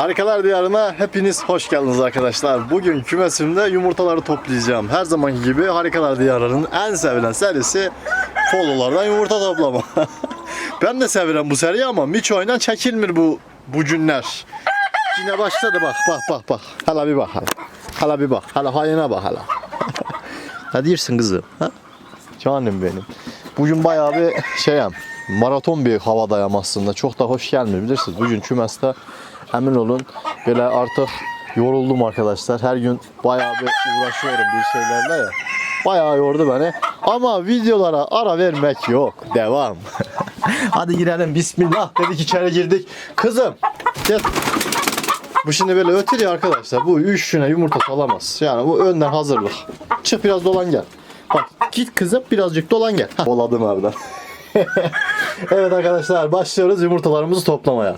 Harikalar Diyarı'na hepiniz hoş geldiniz arkadaşlar. Bugün kümesimde yumurtaları toplayacağım. Her zamanki gibi Harikalar Diyarı'nın en sevilen serisi Fololardan yumurta toplama. ben de seviyorum bu seriyi ama Miço'yla çekilmir bu bu günler. Yine başladı bak bak bak bak. Hala bir bak hala. Hala bir bak. Hala hayına bak hala. ne diyorsun kızım? Ha? Canım benim. Bugün bayağı bir şeyim maraton bir havadayım aslında. Çok da hoş gelmiyor bilirsiniz. Bugün kümeste emin olun böyle artık yoruldum arkadaşlar. Her gün bayağı bir uğraşıyorum bir şeylerle ya. Bayağı yordu beni. Ama videolara ara vermek yok. Devam. Hadi girelim. Bismillah dedik içeri girdik. Kızım gel. Bu şimdi böyle ötür ya arkadaşlar. Bu üç güne yumurta salamaz. Yani bu önden hazırlık. Çık biraz dolan gel. Bak git kızım birazcık dolan gel. Doladım harbiden. Evet arkadaşlar başlıyoruz yumurtalarımızı toplamaya.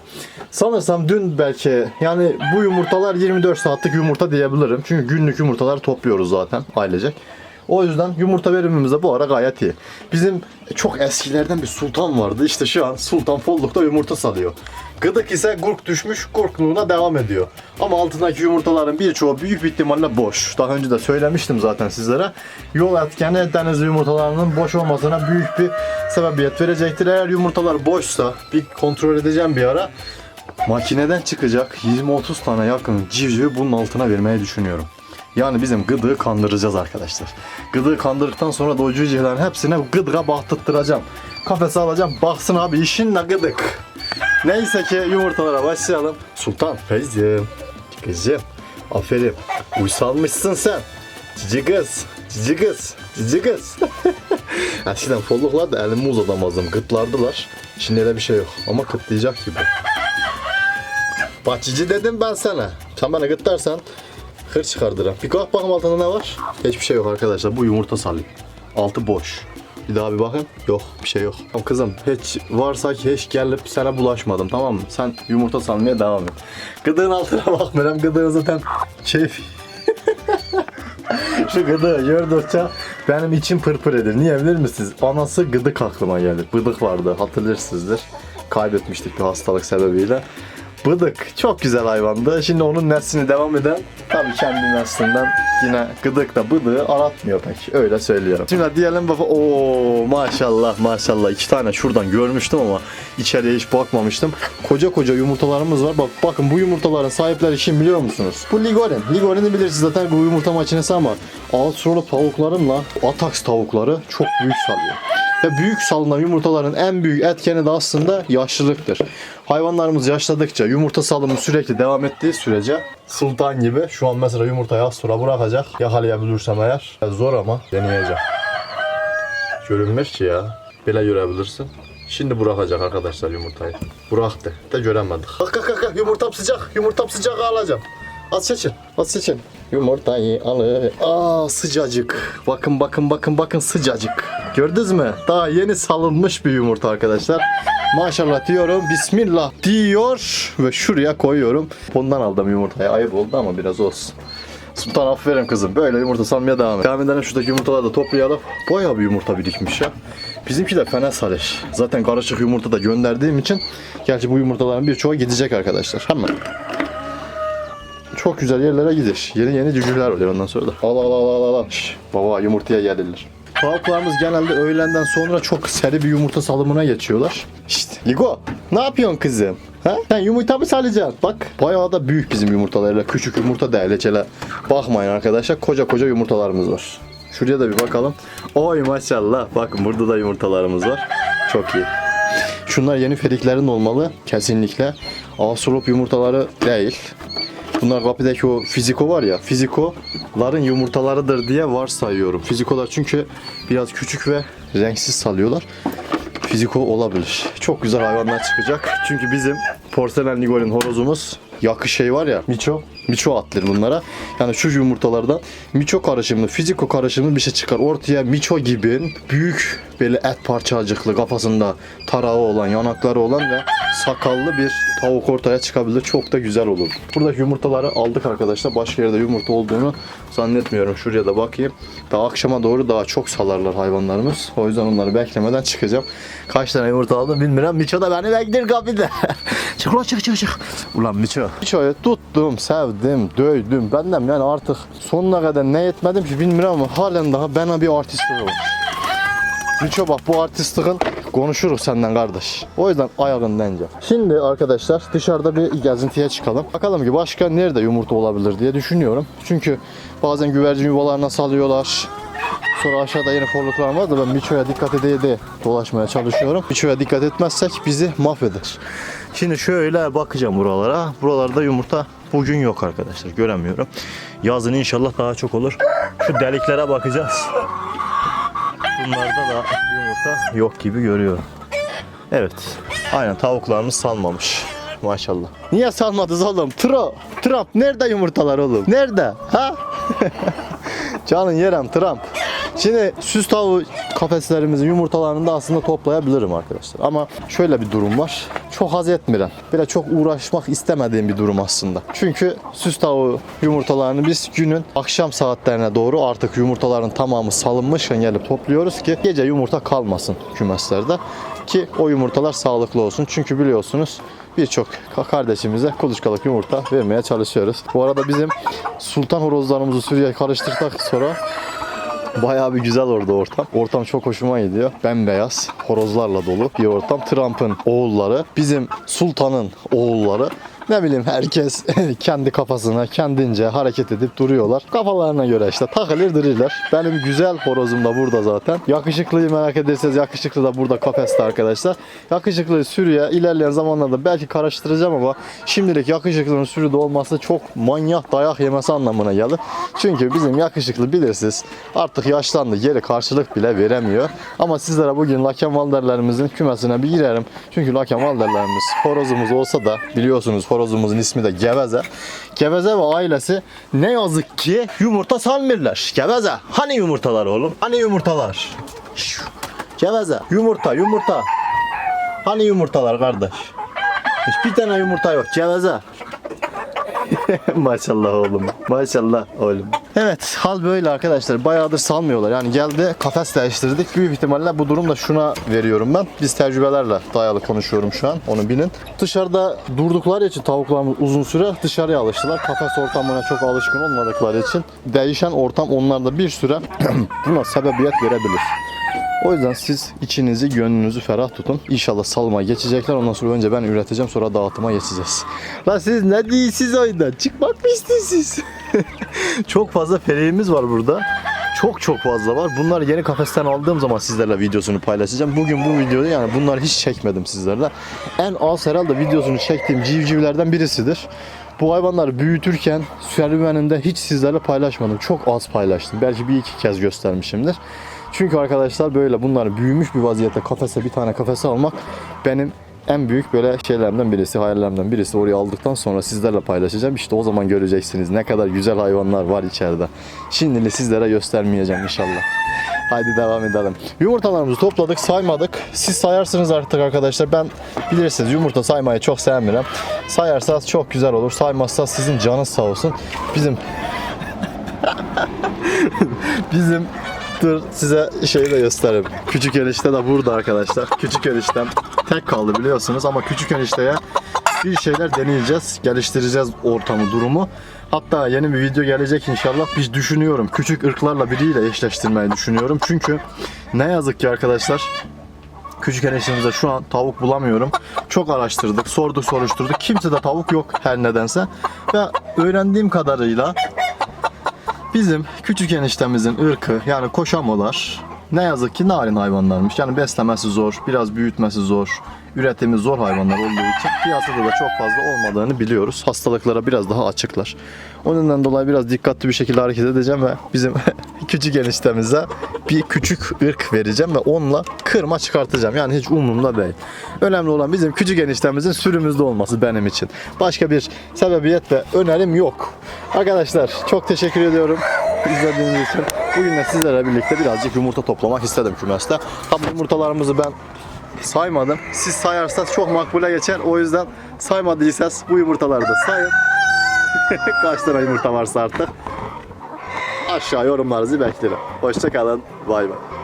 Sanırsam dün belki yani bu yumurtalar 24 saatlik yumurta diyebilirim. Çünkü günlük yumurtalar topluyoruz zaten ailecek. O yüzden yumurta verimimiz de bu ara gayet iyi. Bizim çok eskilerden bir sultan vardı. İşte şu an sultan follukta yumurta salıyor. Gıdık ise gurk düşmüş, gurkluğuna devam ediyor. Ama altındaki yumurtaların birçoğu büyük ihtimalle boş. Daha önce de söylemiştim zaten sizlere. Yol etkeni deniz yumurtalarının boş olmasına büyük bir sebebiyet verecektir. Eğer yumurtalar boşsa bir kontrol edeceğim bir ara. Makineden çıkacak 20-30 tane yakın civcivi bunun altına vermeyi düşünüyorum. Yani bizim gıdığı kandıracağız arkadaşlar. Gıdığı kandırdıktan sonra da o civcivlerin hepsine gıdığa baktırtıracağım. Kafese alacağım. Baksın abi işin ne gıdık. Neyse ki yumurtalara başlayalım. Sultan, Feyzim, kızım, aferin. Uysalmışsın sen. Cici kız, cici kız, cici kız. Eskiden folluklar da elimi uzatamazdım. Gıtlardılar. Şimdi öyle bir şey yok. Ama kıtlayacak gibi. Bak cici dedim ben sana. Sen bana gıtlarsan hır çıkardıram. Bir bak bakayım altında ne var? Hiçbir şey yok arkadaşlar. Bu yumurta salayım. Altı boş. Bir daha bir bakın. Yok bir şey yok. Tamam kızım hiç varsa ki hiç gelip sana bulaşmadım tamam mı? Sen yumurta salmaya devam et. Gıdığın altına bakmıyorum. Gıdığın zaten keyif. Şu gıdığı gördükçe benim içim pırpır eder. Niye bilir misiniz? Anası gıdık aklıma gelir. Bıdık vardı hatırlarsınızdır. Kaybetmiştik bir hastalık sebebiyle. Bıdık çok güzel hayvandı. Şimdi onun neslini devam eden tabii kendi neslinden yine gıdık da bıdığı aratmıyor pek. Öyle söylüyorum. Şimdi diyelim baba o maşallah maşallah iki tane şuradan görmüştüm ama içeriye hiç bakmamıştım. Koca koca yumurtalarımız var. Bak bakın bu yumurtaların sahipleri kim biliyor musunuz? Bu Ligorin. Ligorin'i bilirsiniz zaten bu yumurta makinesi ama Avustralya tavuklarımla Atax tavukları çok büyük salıyor. Ve büyük salınan yumurtaların en büyük etkeni de aslında yaşlılıktır. Hayvanlarımız yaşladıkça yumurta salımı sürekli devam ettiği sürece sultan gibi şu an mesela yumurtayı az sonra bırakacak. Yakalayabilirsem eğer. Zor ama deneyeceğim. Görünmez ki ya. Böyle görebilirsin. Şimdi bırakacak arkadaşlar yumurtayı. Bıraktı. Da göremedik. Kalk kalk, kalk yumurtam sıcak. Yumurtam sıcak alacağım. Az seçin. Az seçin. Yumurtayı alır. Aa sıcacık. Bakın bakın bakın bakın sıcacık. Gördünüz mü? Daha yeni salınmış bir yumurta arkadaşlar. Maşallah diyorum. Bismillah diyor. Ve şuraya koyuyorum. Bundan aldım yumurtayı. Ayıp oldu ama biraz olsun. Sultan aferin kızım. Böyle yumurta salmaya devam et. Edelim şuradaki yumurtaları da toplayalım. Bayağı bir yumurta birikmiş ya. Bizimki de fena sarış. Zaten karışık yumurta da gönderdiğim için gerçi bu yumurtaların birçoğu gidecek arkadaşlar. Hemen. Çok güzel yerlere gidiş. Yeni yeni cücüler oluyor ondan sonra da. Al al al al, al. Şş, baba yumurtaya gelirler. Tavuklarımız genelde öğlenden sonra çok seri bir yumurta salımına geçiyorlar. İşte Ligo ne yapıyorsun kızım? Ha? Sen yumurta mı salacaksın? Bak bayağı da büyük bizim yumurtalarla. Küçük yumurta değil. Hiç bakmayın arkadaşlar. Koca koca yumurtalarımız var. Şuraya da bir bakalım. Oy maşallah. Bakın burada da yumurtalarımız var. Çok iyi. Şunlar yeni feriklerin olmalı. Kesinlikle. Astrolop yumurtaları değil. Bunlar kapıdaki o fiziko var ya fizikoların yumurtalarıdır diye varsayıyorum. Fizikolar çünkü biraz küçük ve renksiz salıyorlar. Fiziko olabilir. Çok güzel hayvanlar çıkacak. Çünkü bizim porselen ligolin horozumuz yakı şey var ya miço. Miço atlir bunlara. Yani şu yumurtalardan miço karışımlı, fiziko karışımlı bir şey çıkar. Ortaya miço gibi büyük böyle et parçacıklı kafasında tarağı olan, yanakları olan ve sakallı bir tavuk ortaya çıkabilir. Çok da güzel olur. Buradaki yumurtaları aldık arkadaşlar. Başka yerde yumurta olduğunu zannetmiyorum. Şuraya da bakayım. Daha akşama doğru daha çok salarlar hayvanlarımız. O yüzden onları beklemeden çıkacağım. Kaç tane yumurta aldım bilmiyorum. Miço da beni bekler kapıda. çık lan çık çık çık. Ulan Miço Miço'yu tuttum, sevdim, döydüm. Benden yani artık sonuna kadar ne etmedim ki bilmiyorum ama halen daha bana bir artistlik var. Miço bak bu artistliğin konuşuruz senden kardeş. O yüzden ayağın dence. Şimdi arkadaşlar dışarıda bir gezintiye çıkalım. Bakalım ki başka nerede yumurta olabilir diye düşünüyorum. Çünkü bazen güvercin yuvalarına salıyorlar. Sonra aşağıda yine forluklar var da ben Miço'ya dikkat edeye de dolaşmaya çalışıyorum. Miço'ya dikkat etmezsek bizi mahveder. Şimdi şöyle bakacağım buralara. Buralarda yumurta bugün yok arkadaşlar. Göremiyorum. Yazın inşallah daha çok olur. Şu deliklere bakacağız. Bunlarda da yumurta yok gibi görüyorum. Evet. Aynen tavuklarımız salmamış. Maşallah. Niye salmadınız oğlum? Tro, Trump nerede yumurtalar oğlum? Nerede? Ha? Canın yerem Trump. Şimdi süs tavuğu kafeslerimizin yumurtalarını da aslında toplayabilirim arkadaşlar. Ama şöyle bir durum var. Çok haz etmiyorum. Böyle çok uğraşmak istemediğim bir durum aslında. Çünkü süs tavuğu yumurtalarını biz günün akşam saatlerine doğru artık yumurtaların tamamı salınmışken gelip topluyoruz ki gece yumurta kalmasın kümeslerde. Ki o yumurtalar sağlıklı olsun. Çünkü biliyorsunuz birçok kardeşimize kuluçkalık yumurta vermeye çalışıyoruz. Bu arada bizim sultan horozlarımızı sürüye karıştırdık sonra Bayağı bir güzel orada ortam. Ortam çok hoşuma gidiyor. Bembeyaz, horozlarla dolu bir ortam. Trump'ın oğulları, bizim sultanın oğulları. Ne bileyim herkes kendi kafasına kendince hareket edip duruyorlar. Kafalarına göre işte takılır duruyorlar. Benim güzel horozum da burada zaten. Yakışıklıyı merak ederseniz yakışıklı da burada kafeste arkadaşlar. Yakışıklıyı sürüye ilerleyen zamanlarda belki karıştıracağım ama şimdilik yakışıklının sürüde olması çok manyak dayak yemesi anlamına gelir. Çünkü bizim yakışıklı bilirsiniz artık yaşlandı geri karşılık bile veremiyor. Ama sizlere bugün Laken Valderlerimizin kümesine bir girerim. Çünkü Laken Valderlerimiz horozumuz olsa da biliyorsunuz horozumuzun ismi de Geveze. Geveze ve ailesi ne yazık ki yumurta salmırlar. Geveze hani yumurtalar oğlum? Hani yumurtalar? Geveze yumurta yumurta. Hani yumurtalar kardeş? Hiçbir tane yumurta yok. Geveze. Maşallah oğlum. Maşallah oğlum. Evet hal böyle arkadaşlar. Bayağıdır salmıyorlar. Yani geldi kafes değiştirdik. Büyük ihtimalle bu durum da şuna veriyorum ben. Biz tecrübelerle dayalı konuşuyorum şu an. Onu bilin. Dışarıda durdukları için tavuklarımız uzun süre dışarıya alıştılar. Kafes ortamına çok alışkın olmadıkları için değişen ortam onlarda bir süre buna sebebiyet verebilir. O yüzden siz içinizi, gönlünüzü ferah tutun. İnşallah salıma geçecekler. Ondan sonra önce ben üreteceğim sonra dağıtıma geçeceğiz. Lan siz ne değilsiniz oyundan? Çıkmak mı istiyorsunuz? çok fazla feleğimiz var burada. Çok çok fazla var. Bunları yeni kafesten aldığım zaman sizlerle videosunu paylaşacağım. Bugün bu videoda yani bunları hiç çekmedim sizlerle. En az herhalde videosunu çektiğim civcivlerden birisidir. Bu hayvanları büyütürken serüvenimde hiç sizlerle paylaşmadım. Çok az paylaştım. Belki bir iki kez göstermişimdir. Çünkü arkadaşlar böyle bunları büyümüş bir vaziyette kafese bir tane kafese almak benim en büyük böyle şeylerimden birisi, hayallerimden birisi. Oraya aldıktan sonra sizlerle paylaşacağım. İşte o zaman göreceksiniz ne kadar güzel hayvanlar var içeride. Şimdilik sizlere göstermeyeceğim inşallah. Haydi devam edelim. Yumurtalarımızı topladık, saymadık. Siz sayarsınız artık arkadaşlar. Ben bilirsiniz yumurta saymayı çok sevmiyorum. Sayarsanız çok güzel olur. Saymazsa sizin canınız sağ olsun. Bizim bizim Dur size şeyi de göstereyim. Küçük enişte de burada arkadaşlar. Küçük eniştem tek kaldı biliyorsunuz ama küçük enişteye bir şeyler deneyeceğiz. Geliştireceğiz ortamı, durumu. Hatta yeni bir video gelecek inşallah. Biz düşünüyorum. Küçük ırklarla biriyle eşleştirmeyi düşünüyorum. Çünkü ne yazık ki arkadaşlar Küçük eniştemizde şu an tavuk bulamıyorum. Çok araştırdık, sorduk, soruşturduk. Kimse de tavuk yok her nedense. Ve öğrendiğim kadarıyla Bizim küçük eniştemizin ırkı yani koşamolar ne yazık ki narin hayvanlarmış. Yani beslemesi zor, biraz büyütmesi zor, üretimi zor hayvanlar olduğu için piyasada da çok fazla olmadığını biliyoruz. Hastalıklara biraz daha açıklar. Ondan dolayı biraz dikkatli bir şekilde hareket edeceğim ve bizim küçük eniştemize bir küçük ırk vereceğim ve onunla kırma çıkartacağım. Yani hiç umurumda değil. Önemli olan bizim küçük eniştemizin sürümüzde olması benim için. Başka bir sebebiyet ve önerim yok. Arkadaşlar çok teşekkür ediyorum izlediğiniz için. Bugün de sizlerle birlikte birazcık yumurta toplamak istedim kümeste. Tabii yumurtalarımızı ben saymadım. Siz sayarsanız çok makbule geçer. O yüzden saymadıysanız bu yumurtaları da sayın. Kaç tane yumurta varsa artık. Aşağı yorumlarınızı beklerim. Hoşçakalın. Bay bay.